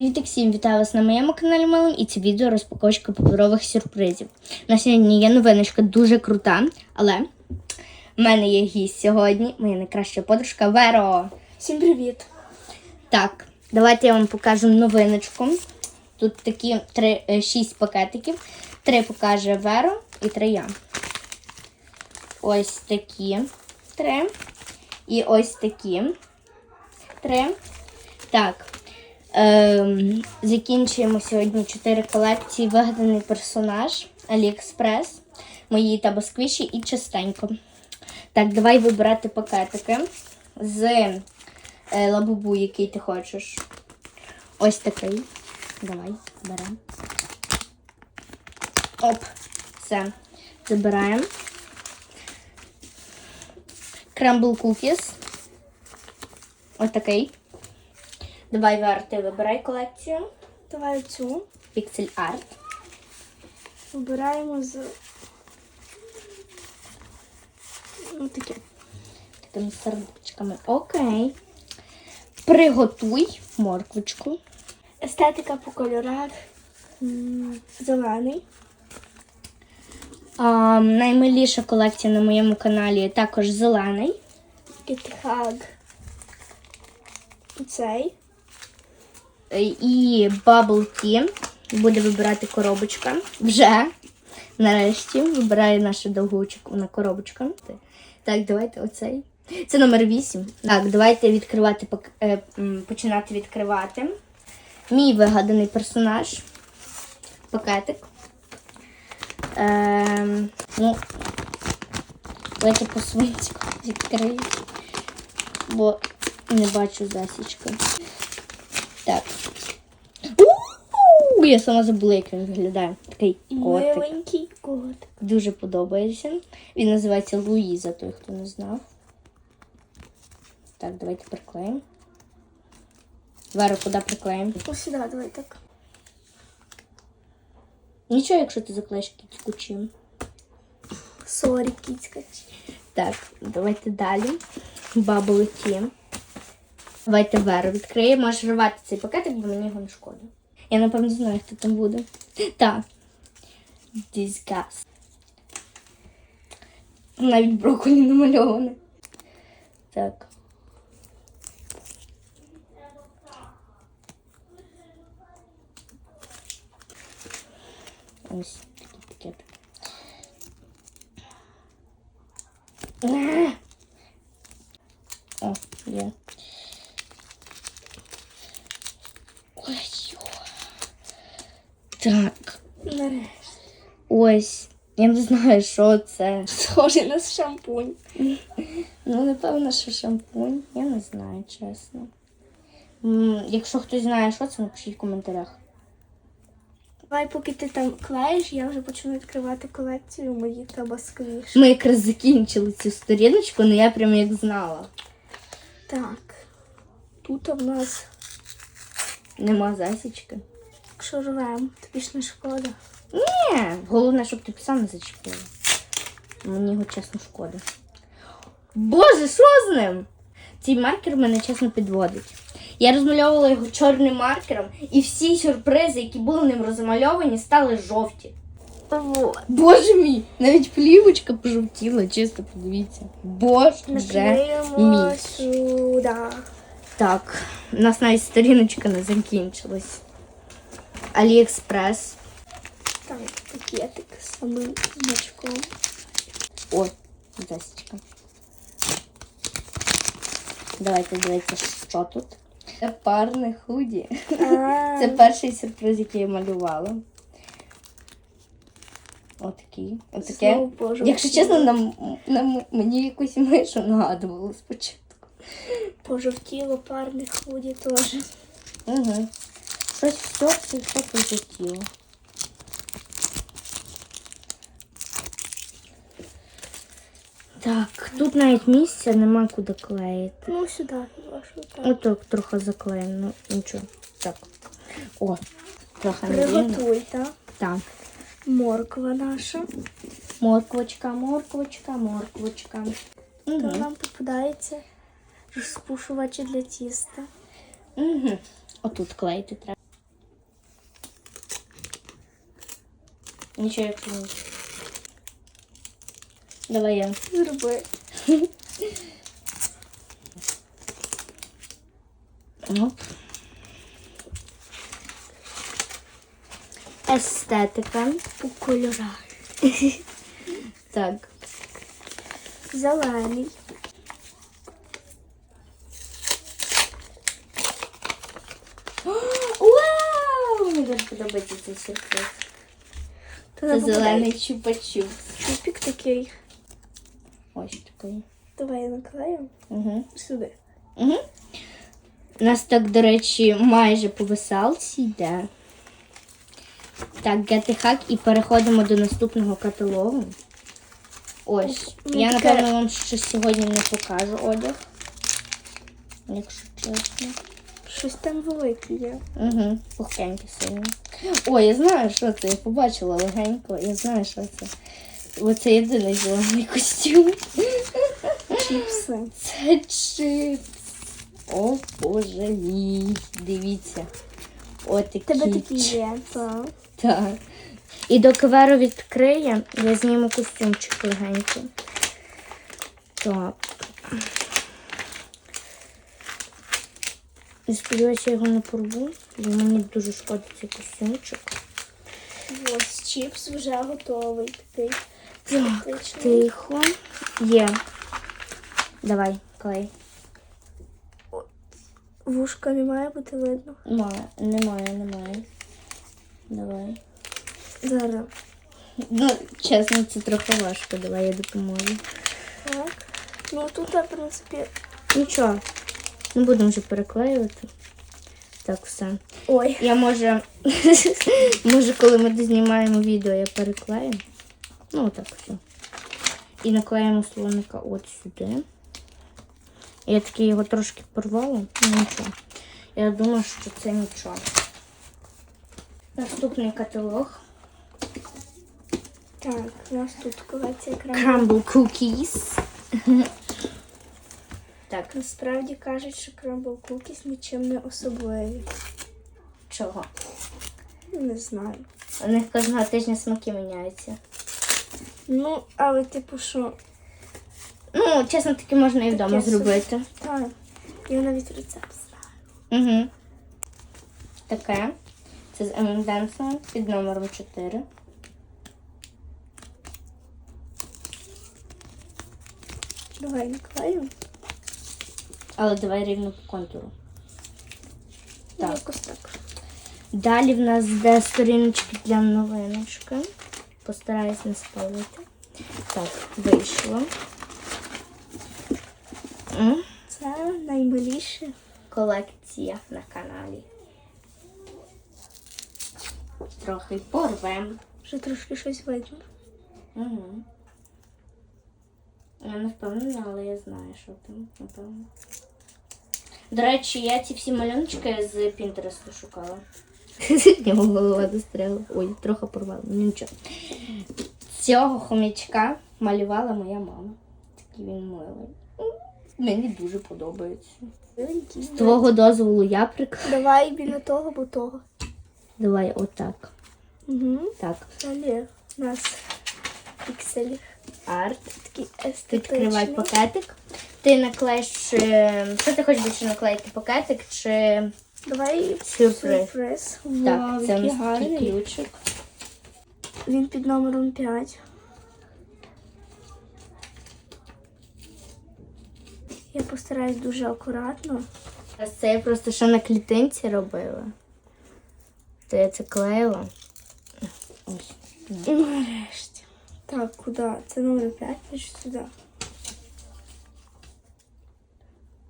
Привіт всім, вітаю вас на моєму каналі Малим і це відео розпаковочка паперових сюрпризів. На сьогодні є новиночка дуже крута, але в мене є гість сьогодні, моя найкраща подружка Веро. Всім привіт! Так, давайте я вам покажу новиночку. Тут такі три, е, шість пакетиків. Три покаже Веро і три я. Ось такі три. І ось такі три. Так. Ем, закінчуємо сьогодні чотири колекції. Вигаданий персонаж Аліекспрес, мої та басквіші і частенько. Так, давай вибирати пакетики з е, лабубу, який ти хочеш. Ось такий. Давай, беремо. Оп, все. Забираємо. Крембл кукіс. Ось такий. Давай, Вер, ти вибирай колекцію. Давай цю Піксель арт. вибираємо з ну, таке. Такими сердечками. Окей. Приготуй морквочку. Естетика по кольорах. Зелений. А, наймиліша колекція на моєму каналі також зелений. Кітхаг. Цей. Е, І Bubble Tea. Буде вибирати коробочка. Вже. Нарешті вибирає наша довгоочікувана коробочка. Так, давайте оцей. Це номер 8. Так, давайте відкривати е, починати відкривати. Мій вигаданий персонаж. Пакетик. Ем, ну, давайте по свинську відкрию. Бо не бачу засічки. Так. Я сама забула, як він виглядає. Такий котик. Миленький кот. Дуже подобається. Він називається Луїза, той, хто не знав. Так, давайте приклеїмо. Веру, куди приклеїмо? Ось сюди, давай так. Нічого, якщо ти заклеїш кітку чим. Сорі, кіцька. Так, давайте далі. Bubble Tea. Давайте Веру відкриє. Можеш рвати цей пакетик, бо мені його не шкода. Я напевно знаю, хто там буде. Так. Disgust. Навіть брокколі намальоване. Так. Ось такий пакетик. А! О, є. Так, Нарешті. ось. Я не знаю, що це. Схожий на шампунь. Ну, напевно, що шампунь. Я не знаю, чесно. Якщо хтось знає, що це, напишіть в коментарях. Давай, поки ти там клеїш, я вже почну відкривати колекцію мої табасквіш. Ми якраз закінчили цю сторіночку, але я прям як знала. Так. Тут в нас, Нема засічки. Якщо рвем, тобі ж не шкода. Ні, головне, щоб ти сам не зачепила. Мені його чесно шкода. Боже, що з ним? Цей маркер мене чесно підводить. Я розмальовувала його чорним маркером, і всі сюрпризи, які були ним розмальовані, стали жовті. Вот. Боже мій! Навіть плівочка пожовтіла, чисто подивіться. Боже мій. сюди. Так, у нас навіть сторіночка не закінчилась. Аліекспрес. Там пакетик з самим значком. О, засічка. Давайте дивитися, що тут. Це парне худі. Це перший сюрприз, який я малювала. Отакий. Отаке. Якщо чесно, на, на мені якусь мишу нагадувало спочатку. Пожовтіло парне худі теж. Угу. Щось все, все, все пожовтіло. Так, тут навіть місця нема куди клеїти. Ну, сюди, вашу так. Отак трохи заклеїмо, ну нічого. Так. О, трохи. Приготуй, так? Так. Морква наша. Морквочка, морквочка, морквочка. То Угу. нам попадається розпушувачі для тіста. Угу. Отут клеїти треба. Нічого як не. Давай я. Зроби. Оп. Естетика. По кольорах. Так. Зелений. Вау! Мені дуже подобається цей сюрприз. Це зелений чупа-чуп. Чупік такий. Ось такий. Давай я наклею Угу. сюди. Угу. У нас так, до речі, майже по веселці йде. Так, гетихак і переходимо до наступного каталогу. Ось. Ну, Я, таке- напевно, вам ще сьогодні не покажу одяг. Якщо чесно. Щось там велике є. Угу. Пухкенький сильно. О, я знаю, що це. Я побачила легенько. Я знаю, що це. Оце єдиний зелений костюм. Чіпси. Це чипс. О, боже мій. Дивіться. Отакі. Тебе такі є, так. Так. І доки Вера відкриє, я зніму костюмчик легенький. Так. І сподіваюся, я його не порву, бо мені дуже шкода цей костюмчик. Ось чіпс вже готовий. Такий. Так, тихо. Є. Давай, клей. Вушка не має бути видно. Немає, немає, немає. Давай. Зараз. Ну, чесно, це трохи важко. Давай я допоможу. Так. Ну тут, в принципі. Нічого, не будемо вже переклеювати. Так, все. Ой. Я може, може, коли ми дознімаємо відео, я переклею. Ну, так все. І наклеїмо слоника от сюди. Я таки його трошки порвала, ну нічого. Я думаю, що це нічого. Наступний каталог. Так, у нас тут колекція крем. Crumble Cookies. Так, Насправді кажуть, що крембл кукіс нічим не особливі. чого? Не знаю. У них кожного тижня смаки міняються. Ну, але типу що, Ну, чесно, таки можна і вдома Таке зробити. так, я навіть рецепт знаю. Угу. Таке. Це з M&M's під номером 4. Давай наклею. Але давай рівно по контуру. Так. Так. Якось так. Далі в нас йде сторіночки для новиночки. Постараюсь не спалити. Так, вийшло. Це наймиліше. Колекція на каналі. Трохи порвем. Вже трошки щось видно. Угу. Я не впевнена, але я знаю, що там, напевно. До речі, я ці всі малюночки з Пінтересту шукала. Йому голова застряла. Ой, трохи порвала, ну нічого. Цього хомячка малювала моя мама. Такий він милий. Мені дуже подобається. З твого дозволу я прик. Давай біля того, бо того. Давай отак. Угу. Так. Далі у нас пікселі. Арт. Такий Відкривай пакетик. Ти наклеїш. е, Що ти хочеш більше наклеїти? Пакетик чи Давай Сюрприз. сюрприз. так, Вау, це у який нас такий ключик. Він під номером 5. Я постараюсь дуже акуратно. А Це я просто що на клітинці робила. То я це клеїла. Ось. Нарешті. Так, куди? Це номер 5, пишу сюди.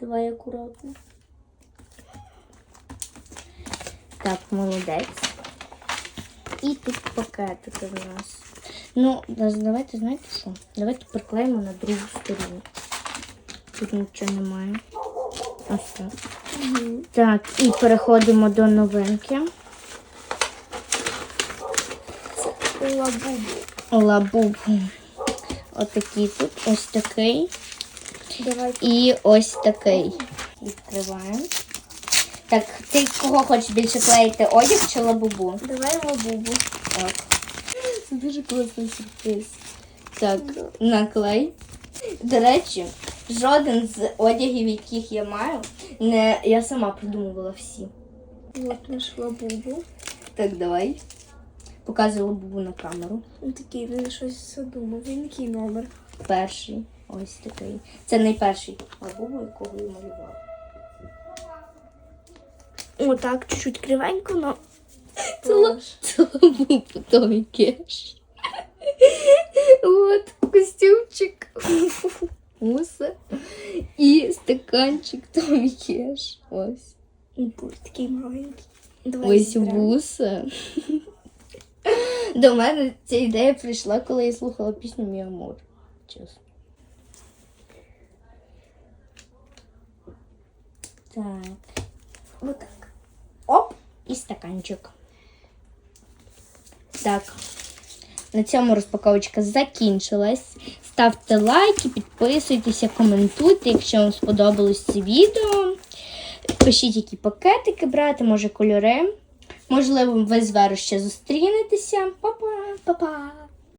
Давай акуратно. Так, молодець. І тут пакетики в нас. Ну, да- давайте, знаєте що? Давайте приклеїмо на другу сторону. Тут нічого немає. Ось так. Угу. Так, і переходимо до новинки. Лабубу. Лабуб. Отакий тут, ось такий. Давай. І ось такий. Відкриваємо. Так, ти кого хочеш більше клеїти? Одяг чи лабубу? Давай лабубу. Так. Це дуже класний сюрприз. Так, наклей. До речі, жоден з одягів, яких я маю, не я сама придумувала всі. От наш лабубу. Так, давай. Показую бубу на камеру. Він такий, він щось задумав. Він який номер? Перший. Ось такий. Це найперший лабубу, якого я малювала. О, так, чуть-чуть кривенько, но. Це ла- це Кеш. От костюмчик. Усе. І стаканчик Томі Кеш. Ось. І пульт такий маленький. Давай Ось вуса. До мене ця ідея прийшла, коли я слухала пісню Мій Амор. Чесно. Так. Отак. Оп, і стаканчик. Так. На цьому розпаковочка закінчилась. Ставте лайки, підписуйтеся, коментуйте, якщо вам сподобалось це відео. Пишіть, які пакетики брати, може кольори. Можливо, ви з Верою ще зустрінетеся. Па-па! Па-па!